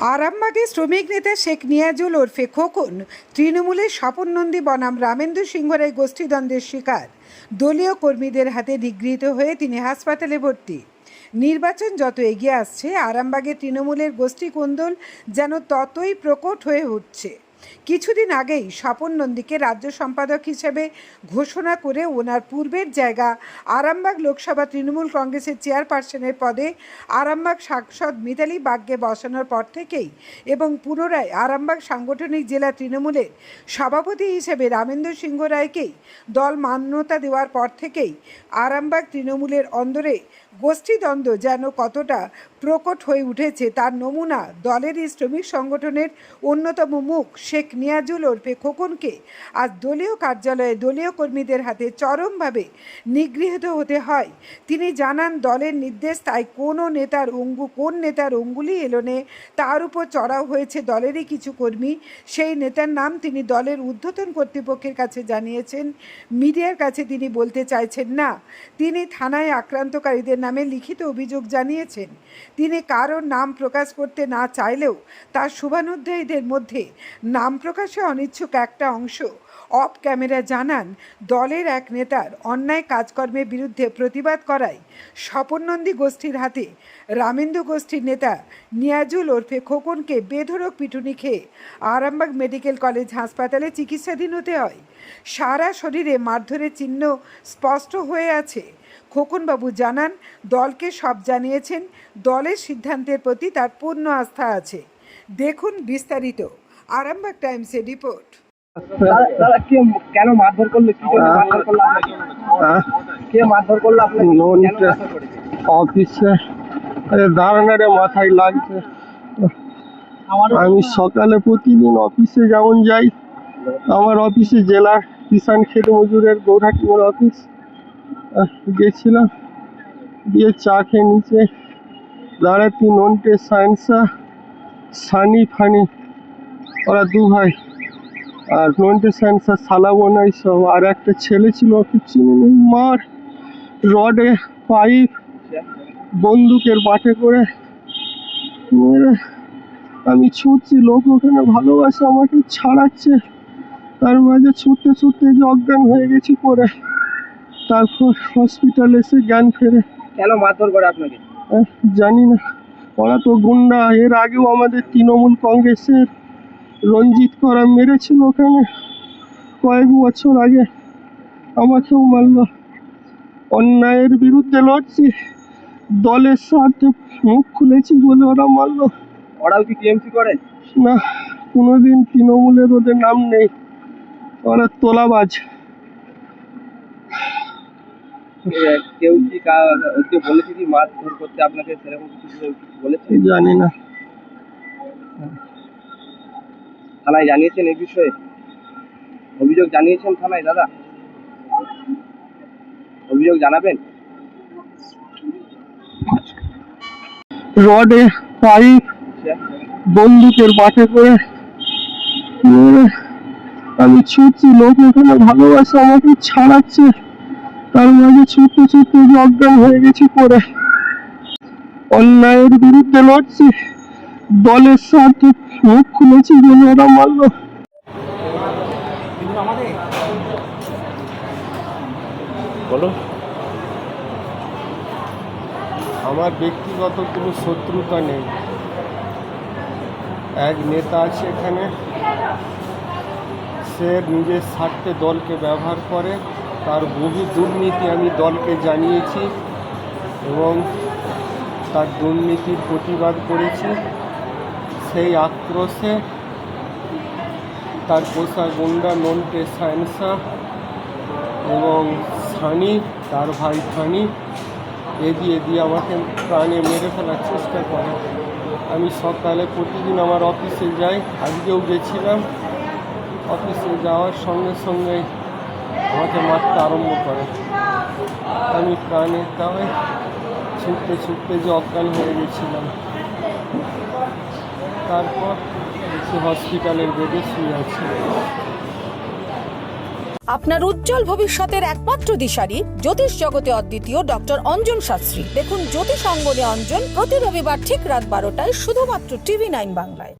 আরামবাগে শ্রমিক নেতা শেখ নিয়াজুল ওরফে খোকন, তৃণমূলের স্বপন নন্দী বনাম রামেন্দ্র সিংহ রায় গোষ্ঠীদ্বন্দ্বের শিকার। দলীয় কর্মীদের হাতে নিগৃহীত হয়ে তিনি হাসপাতালে ভর্তি। নির্বাচন যত এগিয়ে আসছে, আরামবাগে তৃণমূলের গোষ্ঠী কোন্দল যেন ততই প্রকট হয়ে উঠছে। কিছুদিন আগেই স্বপন নন্দীকে রাজ্য সম্পাদক হিসেবে ঘোষণা করে ওনার পূর্বের জায়গা আরামবাগ লোকসভা তৃণমূল কংগ্রেসের চেয়ারপারসনের পদে আরামবাগ সাংসদ মিতালি বাগকে বসানোর পর থেকেই এবং পুনরায় আরামবাগ সাংগঠনিক জেলা তৃণমূলের সভাপতি হিসেবে রামেন্দ্র সিংহ রায়কেই দল মান্যতা দেওয়ার পর থেকেই আরামবাগ তৃণমূলের অন্দরে গোষ্ঠীদ্বন্দ্ব যেন কতটা প্রকট হয়ে উঠেছে তার নমুনা দলেরই শ্রমিক সংগঠনের অন্যতম মুখ শেখ নিয়াজুল ওরফে খোকনকে। আজ দলীয় কার্যালয়ে দলীয় কর্মীদের হাতে চরমভাবে নিগৃহীত হতে হয়। তিনি জানান, দলের নির্দেশ তাই কোনো নেতার অঙ্গু, কোন নেতার অঙ্গুলি এলোনে তার উপর চড়াও হয়েছে দলেরই কিছু কর্মী। সেই নেতার নাম তিনি দলের ঊর্ধ্বতন কর্তৃপক্ষের কাছে জানিয়েছেন। মিডিয়ার কাছে তিনি বলতে চাইছেন, না, তিনি থানায় আক্রান্তকারীদের নামে লিখিত অভিযোগ জানিয়েছেন। তিনি কারোর নাম প্রকাশ করতে না চাইলেও তার শুভানুধ্যায়ীদের মধ্যে নাম প্রকাশে অনিচ্ছুক একটা অংশ অফ ক্যামেরা জানান, দলের এক নেতার অন্যায় কাজকর্মের বিরুদ্ধে প্রতিবাদ করায় স্বপনন্দী গোষ্ঠীর হাতে রামেন্দু গোষ্ঠীর নেতা নিয়াজুল ওরফে খোকনকে বেধরক পিটুনি খেয়ে আরামবাগ মেডিকেল কলেজ হাসপাতালে চিকিৎসাধীন হতে হয়। সারা শরীরে মারধরের চিহ্ন স্পষ্ট হয়ে আছে। খোকনবাবু জানান দলকে সব জানিয়েছেন দলের সিদ্ধান্তের প্রতি তার পূর্ণ আস্থা আছে। দেখুন বিস্তারিত আরামবাগ টাইমসের রিপোর্ট। কেন মারধর করল কি মারধর করল অফিসে মাথায় লাগছে। আমি সকালে প্রতিদিন অফিসে যেমন যাই আমার অফিসে জেলার কিষান খেত মজুরের গৌরাটিমের অফিস গেছিলাম, দিয়ে চা খেয়ে নিচে দাঁড়াতি নন্টে সায়েন্সা, সানি ফানি, ওরা দু ভাই। আর নন্টে সায়েন্সা, সালা বোনাই সব। আর একটা ছেলে ছিল, ওকে চিনি মার। রডে পাইপ, বন্দুকের বাটে করে মেরে। আমি ছুটছি, লোক ওখানে ভালোবাসে, আমাকে ছাড়াচ্ছে। তার মাঝে ছুটতে ছুটতে যে অজ্ঞান হয়ে গেছি পরে। তারপর হসপিটাল এসে জ্ঞান ফেরে। কেন মারধর করে আপনাকে? জানি না। ওরা তো গুন্ডা। এর আগেও আমাদের তৃণমূল কংগ্রেসের রঞ্জিত করা মেরেছিল ওখানে কয়েক বছর আগে। আমাকেও মারলো। অন্যায়ের বিরুদ্ধে লড়ছি। দলের স্বার্থে মুখ খুলেছি বলে ওরা মারলো। ওরাও কি টিএমসি করে? না কোনোদিন তৃণমূলের ওদের নাম নেই। ওরা তোলাবাজ। কেউ কি ওকে বলেছে কি মারধর করতে আপনাকে সেরকম কিছু বলেছে? জানি না। থানায় জানিয়েছেন এই বিষয়ে? অভিযোগ জানিয়েছেন থানায় দাদা? অভিযোগ জানাবেন? রডে পাইপ বন্দুকের বাটে করে আমি ছুটছি লোক ওখানে ভালোবাসে আমাকে ছাড়াচ্ছে। তার মাঝে ছুটতে ছুটতে যে অজ্ঞান হয়ে গেছি পরে। অন্যায়ের বিরুদ্ধে লড়ছি। দলের স্বার্থে মুখ খুলেছি বলে ওরা মারলো। বলো। আমার ব্যক্তিগত কোনো শত্রুতা নেই। এক নেতা আছে এখানে। সে নিজের স্বার্থে দলকে ব্যবহার করে। তার বহু দুর্নীতি আমি দলকে জানিয়েছি এবং তার দুর্নীতির প্রতিবাদ করেছি। সেই আক্রোশে তার পোষা গুন্ডা নন্টে সায়েন্সা এবং সানি, তার ভাই ফানি এদিয়ে দিয়ে আমাকে প্রাণে মেরে ফেলার চেষ্টা করে। আমি সকালে প্রতিদিন আমার অফিসে যাই। আজকেও গেছিলাম। অফিসে যাওয়ার সঙ্গে সঙ্গে আমাকে মারতে আরম্ভ করে। আমি প্রাণে তাই ছুটতে ছুটতে যে অজ্ঞান হয়ে গেছিলাম। তারপর দেখি হসপিটালের বেডে শুয়ে আছে। আপনার উজ্জ্বল ভবিষ্যতের একমাত্র দিশারি জ্যোতিষ জগতে অদ্বিতীয় ডক্টর অঞ্জন শাস্ত্রী। দেখুন জ্যোতিষ অঙ্গনে অঞ্জন প্রতি রবিবার ঠিক রাত বারোটায় শুধুমাত্র টিভি নাইন বাংলায়।